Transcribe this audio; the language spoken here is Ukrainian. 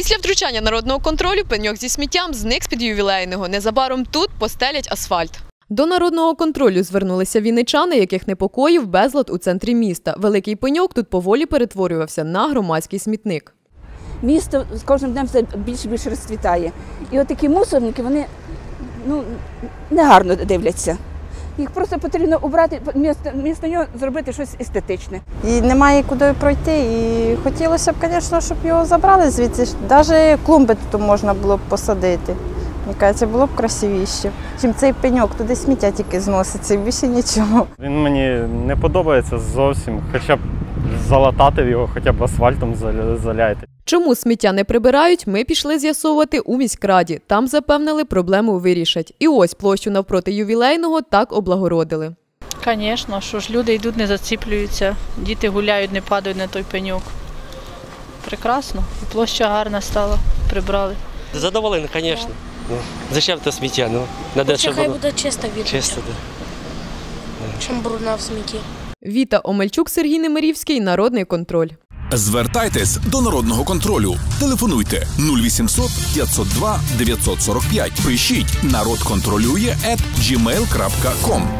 Після втручання народного контролю пеньок зі сміттям зник з-під ювілейного. Незабаром тут постелять асфальт. До народного контролю звернулися вінничани, яких непокоїв безлад у центрі міста. Великий пеньок тут поволі перетворювався на громадський смітник. місто з кожним днем все більше і більше розцвітає. І от такі мусорники, вони ну, негарно дивляться. Їх просто потрібно убрати, місто, місто нього зробити щось естетичне. І немає куди пройти. І хотілося б, звісно, щоб його забрали звідси. Навіть клумби тут можна було б посадити. Мені кажеться, було б красивіше. Чим цей пеньок, туди сміття тільки зноситься і більше нічого. Він мені не подобається зовсім, хоча б залатати його, хоча б асфальтом заля- заляйте. Чому сміття не прибирають, ми пішли з'ясовувати у міськраді. Там запевнили, проблему вирішать. І ось площу навпроти ювілейного так облагородили. Звісно, що ж люди йдуть, не заціплюються, діти гуляють, не падають на той пеньок. Прекрасно. І площа гарна стала, прибрали. Задоволений, звісно. Ну, зачем це сміття? Ну, надо, хай воно буде чисто від чисто. Да. чим брудна в смітті. Віта Омельчук, Сергій Немирівський, Народний контроль. Звертайтесь до народного контролю. Телефонуйте 0800 502 945. Пишіть народ контролює at gmail.com.